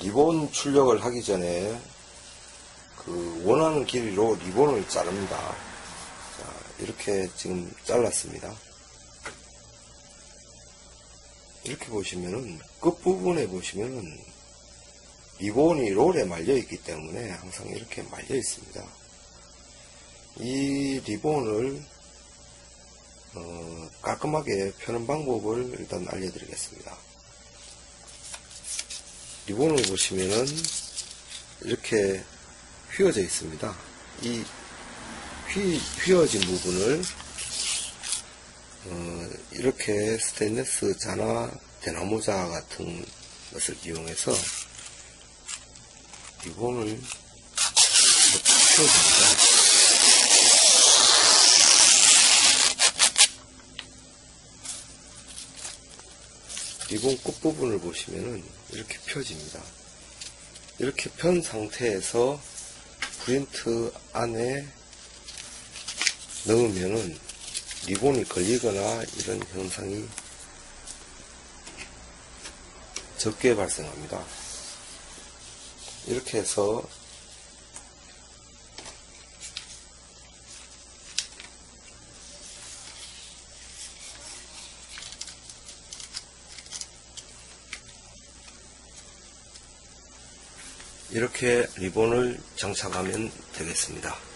리본 출력을 하기 전에 그 원하는 길이로 리본을 자릅니다. 자, 이렇게 지금 잘랐습니다. 이렇게 보시면은 끝부분에 보시면은 리본이 롤에 말려 있기 때문에 항상 이렇게 말려 있습니다. 이 리본을 어, 깔끔하게 펴는 방법을 일단 알려드리겠습니다. 리본을 보시면은 이렇게 휘어져 있습니다. 이 휘, 휘어진 부분을 어, 이렇게 스테인레스 자나 대나무자 같은 것을 이용해서 리본을 휘어줍니다. 리본 끝부분을 보시면은 이렇게 펴집니다. 이렇게 편 상태에서 프린트 안에 넣으면은 리본이 걸리거나 이런 현상이 적게 발생합니다. 이렇게 해서 이렇게 리본을 장착하면 되겠습니다.